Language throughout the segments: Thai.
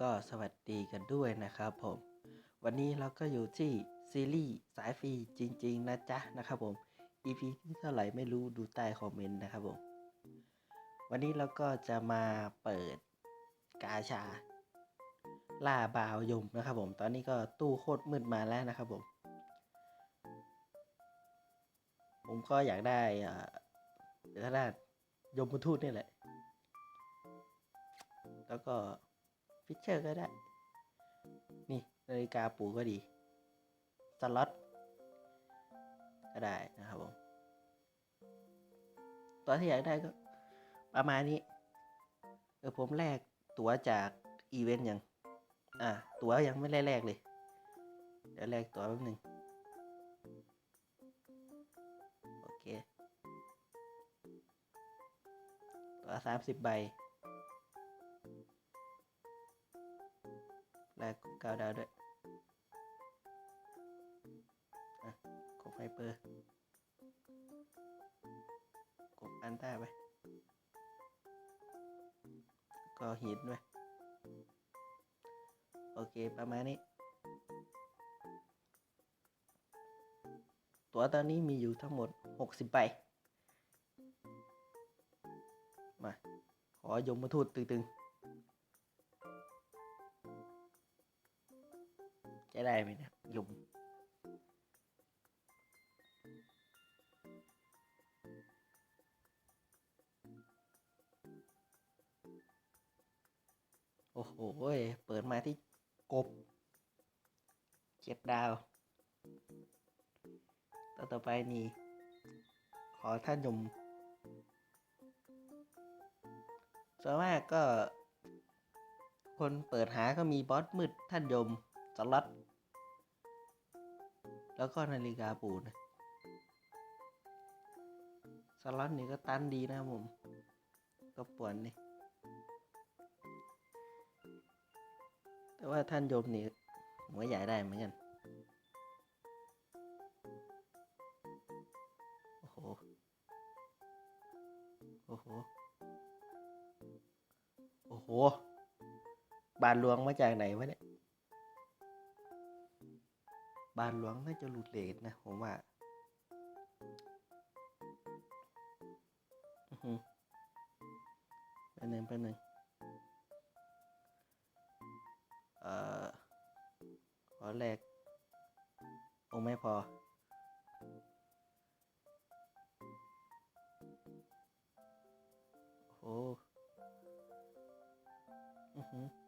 ก็สวัสดีกันด้วยนะครับผม วันนี้เราก็อยู่ที่ซีรีส์สายฟรีจริง ๆ นะจ๊ะนะครับผม EP ที่เท่าไหร่ไม่รู้ดูใต้คอมเมนต์นะครับผม วันนี้เราก็จะมาเปิดกาชา ล่าบาวยมนะครับผม ตอนนี้ก็ตู้โคตรมืดมาแล้วนะครับผม ผมก็อยากได้อ่าเดี๋ยวถ้ายมทูตนี่แหละ แล้วก็ ฟิชเชอร์ก็ได้ นี่นาฬิกาปูก็ดีสล็อตก็ได้นะครับผมตัวที่อยากได้ก็ประมาณนี้ เออผมแลกตั๋วจากอีเวนต์ยัง อ่า ตั๋วยังไม่ได้แลกเลย เดี๋ยวแลกตั๋วแป๊บนึงโอเค ตั๋วสามสิบใบ แลกกบเก้าดาวด้วยกบไฮเปอร์กบอันต้าไปก็หินด้วยโอเค ประมาณนี้ ตัวตอนนี้มีอยู่ทั้งหมด 60ใบมา ขอยมมาทูดตึงๆ จะได้ไหมนะยุมโอ้โห เปิดมาที่กบ เจ็ดดาว ต่อต่อไปนี่ ขอท่านยมส่วนมากก็ คนเปิดหาก็มีบอสมืดท่านยมสล็อต แล้วก็นาฬิกาปูนสล็อตนี่ก็ตันดีนะครับผม ก็ปวนนี่แต่ว่าท่านโยมนี่หัวใหญ่ได้เหมือนกัน โอ้โห โอ้โห โอ้โห บานหลวงมาจากไหนวะเนี่ย บานหลวงน่าจะหลุดเลทนะ ผมว่าอือหือไปหนึ่งไปหนึ่งเอ่อขอแรกโอ้ไม่พอ โอ้อือหือ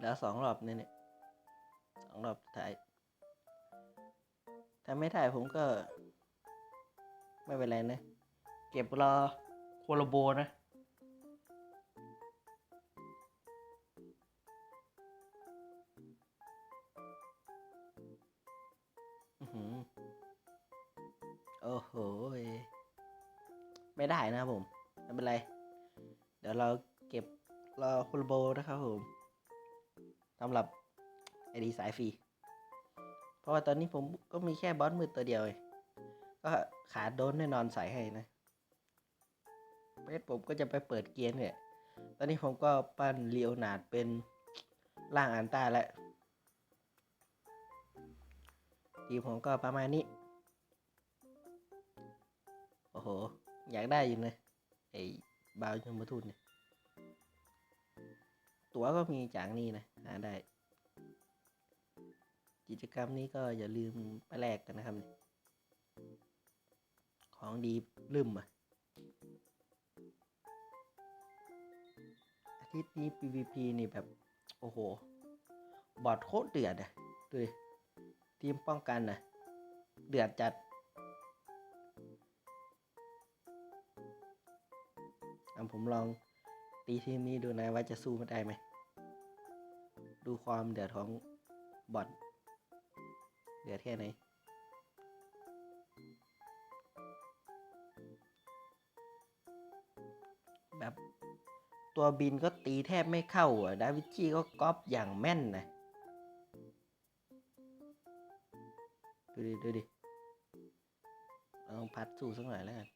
แล้วสองรอบเนี่ยเนี่ยสองรอบสุดท้าย ถ้าไม่ถ่ายผมก็ ไม่เป็นไรนะ เก็บรอโคโลโบนะอื้อหือโอ้โหยไม่ได้นะครับผม ไม่เป็นไร เดี๋ยวเราเก็บรอคุณโบนะครับผม สำหรับไอดีสายฟรี เพราะว่าตอนนี้ผมก็มีแค่บอสมืดตัวเดียวเองก็ขาดโดนแน่นอนใส่ให้นะเพชผมก็จะไปเปิดเกียร์เนี่ย ตอนนี้ผมก็ปั้นเลียวนาดเป็นร่างอันต้าแล้วทีผมก็ประมาณนี้ โอ้โห อยากได้อยู่เลยไอ้บาวยมทูตเนี่ย ตั๋วก็มีจากนี่นะหาได้ กิจกรรมนี้ก็อย่าลืมไปแลกกันนะครับ ของดีลืมอะอาทิตย์นี้ PVP นี่แบบ โอ้โห บอดโคตรเดือดอะดูดิทีมป้องกันนะเดือดจัดเอาผมลอง ตีทีมนี้ดูนะว่าจะสู้มันได้ไหม ดูความเดือดของบอทเดือดแค่ไหนแบบตัวบินก็ตีแทบไม่เข้าอะ ดาวิชีก็ก๊อปอย่างแม่นนะ ดูดิ ดูดิลองพัดสู้สักหน่อยแล้วกัน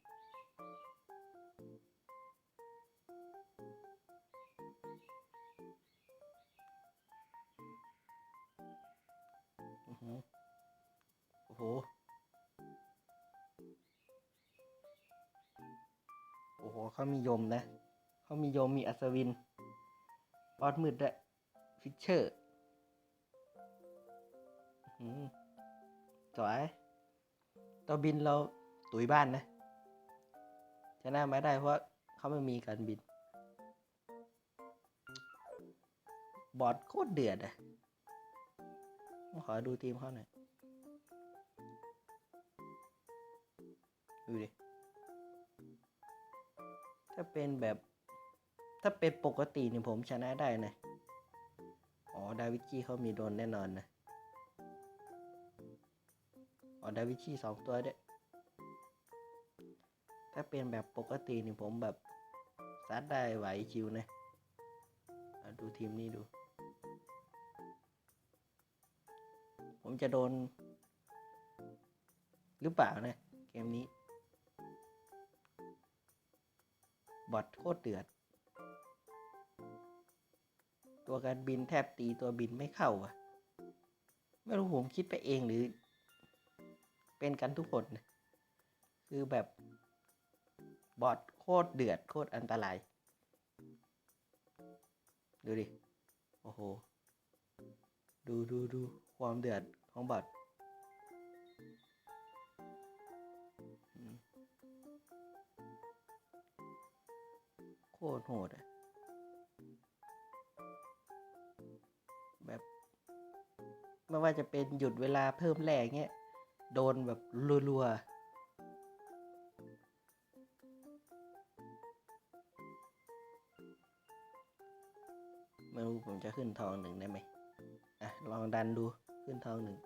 โอ้โห โอ้โห เขามียมนะ เขามียมมีอัศวินบอสมืดด้วยฟิชเชอร์อื้อหือสวยตัวบินเราตุยบ้านนะ ชนะไม่ได้เพราะเขาไม่มีการบิน บอสโคตรเดือดอะ ขอดูทีมเขาหน่อย ดูดิ ถ้าเป็นแบบ ถ้าเป็นปกติเนี่ยผมชนะได้นะ อ๋อ ดาวิชีเขามีโดนแน่นอนนะ อ๋อ ดาวิชีสองตัวด้วยถ้าเป็นแบบปกตินี่ผมแบบซัดได้ไหวชิวนะ ดูทีมนี้ดู ผมจะโดน หรือเปล่านะ เกมนี้ บอทโคตรเดือด ตัวการบินแทบตีตัวบินไม่เข้าอะ ไม่รู้ผมคิดไปเองหรือ เป็นกันทุกคนนะคือแบบบอทโคตรเดือดโคตรอันตราย ดูดิ โอ้โห ดูดูดู ความเดือดของบอทอืมโคตรโหดอะแบบไม่ว่าจะเป็นหยุดเวลาเพิ่มแรงเงี้ย โดนแบบรัวๆไม่รู้ผมจะขึ้นทองหนึ่งได้ไหมอะ ลองดันดู ขึ้นทองหนึ่ง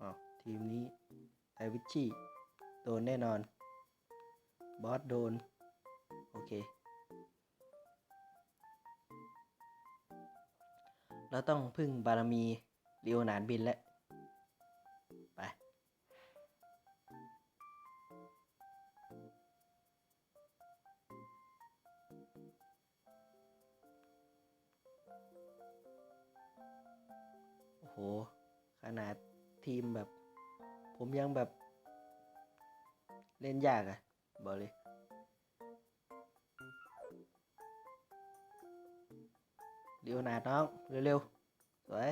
อ๋อทีมนี้ไอวิชชี่โดนแน่นอน บอสโดน โอเค เราต้องพึ่งบารมีเรียวหนานบินแล้ว โอ้โห ขนาดทีมแบบ ผมยังแบบ เล่นยากอะบอกเลยเร็วนาดน้อง เร็วๆ สวย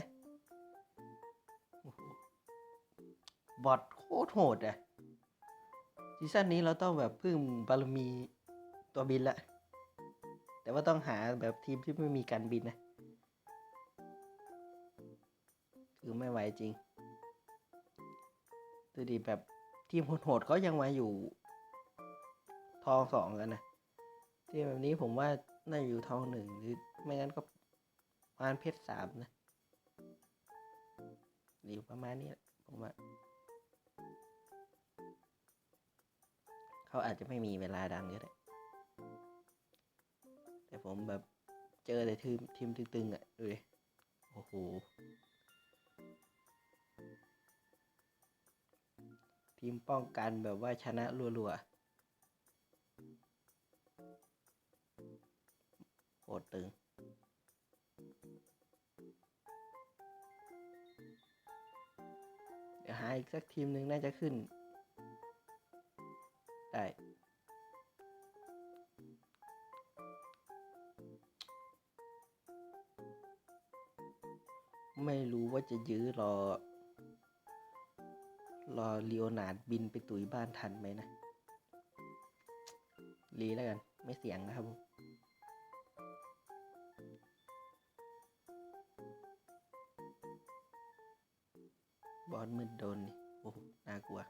บอทโคตรโหดอะซีซั่นนี้เราต้องแบบพึ่งบารมีตัวบินละ แต่ว่าต้องหาแบบทีมที่ไม่มีการบินนะ จริงดูดิแบบทีมโหดๆเขายังมาอยู่ ทองสองกันนะทีมแบบนี้ผมว่าน่าอยู่ทองหนึ่งหรือไม่งั้นก็ประมาณเพชรสามนะอยู่ประมาณนี้ผมว่าเขาอาจจะไม่มีเวลาดันก็ได้ แต่ผมแบบเจอแต่ทีมทีมตึงๆอะดูดิโอ้โห ทีมป้องกันแบบว่าชนะรัวๆโคตรตึง เดี๋ยวหาอีกสักทีมหนึ่งน่าจะขึ้น ได้ ไม่รู้ว่าจะยื้อรอ รอลีโอนาร์ดบินไปตุยบ้านทันไหมนะ รีแล้วกัน ไม่เสียงนะครับผมบอสมืดโดนนี่โอ้น่ากลัว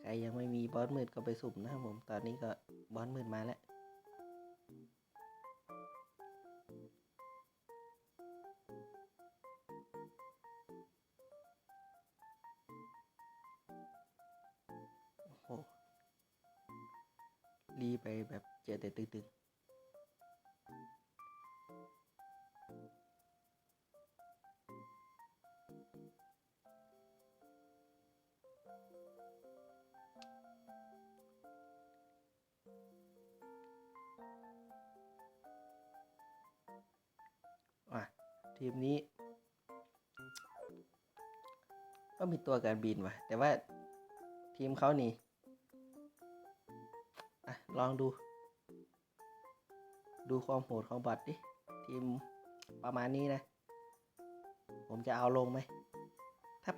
ใครยังไม่มีบอสมืดก็ไปสุ่มนะครับผม ตอนนี้ก็บอสมืดมาแล้ว ไปแบบเจอแต่ตึงอะทีมนี้ ก็มีตัวการบินว่ะ แต่ว่าทีมเขานี่ อะลองดู ดูความโหดของบอทดิ ทีมประมาณนี้นะ ผมจะเอาลงไหม ถ้า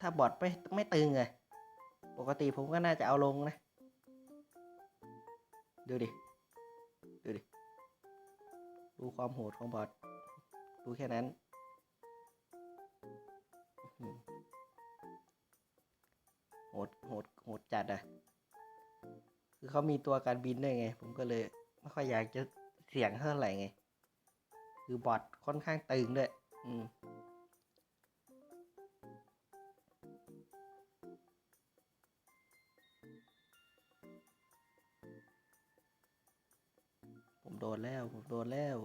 ถ้าบอทไม่ไม่ตึงไงปกติผมก็น่าจะเอาลงนะ ดูดิ ดูดิ ดูความโหดของบอทดูแค่นั้นโหดโหดโหดจัดอะ คือเขามีตัวการบินด้วยไง ผมก็เลยไม่ค่อยอยากจะเสี่ยงเท่าไหร่ไง คือบอทค่อนข้างตึงด้วย อืมผมโดนแล้ว ผมโดนแล้ว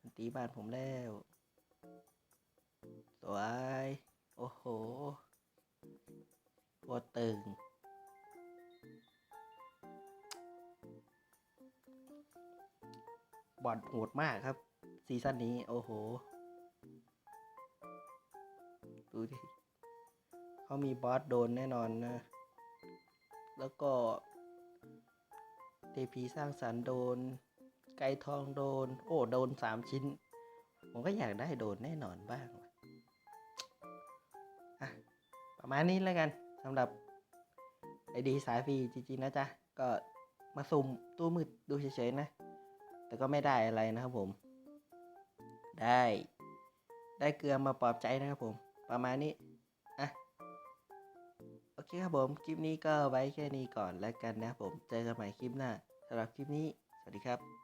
มันตีบ้านผมแล้ว สวย โอ้โหตัวตึง บอดโหดมากครับซีซั่นนี้โอ้โห ดูดิเขามีบอสโดนแน่นอนนะ แล้วก็เทพีสร้างสรรค์โดน ไก่ทองโดน โอ้โดนสามชิ้น ผมก็อยากได้โดนแน่นอนบ้างอะประมาณนี้แล้วกันสำหรับไอดีสายฟรีจริงๆนะจ๊ะ ก็มาสุ่มตู้มืดดูเฉยๆนะ แต่ก็ไม่ได้อะไรนะครับผม ได้ ได้เกลือมาปลอบใจนะครับผม ประมาณนี้อะโอเคครับผม คลิปนี้ก็ไว้แค่นี้ก่อนแล้วกันนะครับผม เจอกันใหม่คลิปหน้าสำหรับคลิปนี้ สวัสดีครับ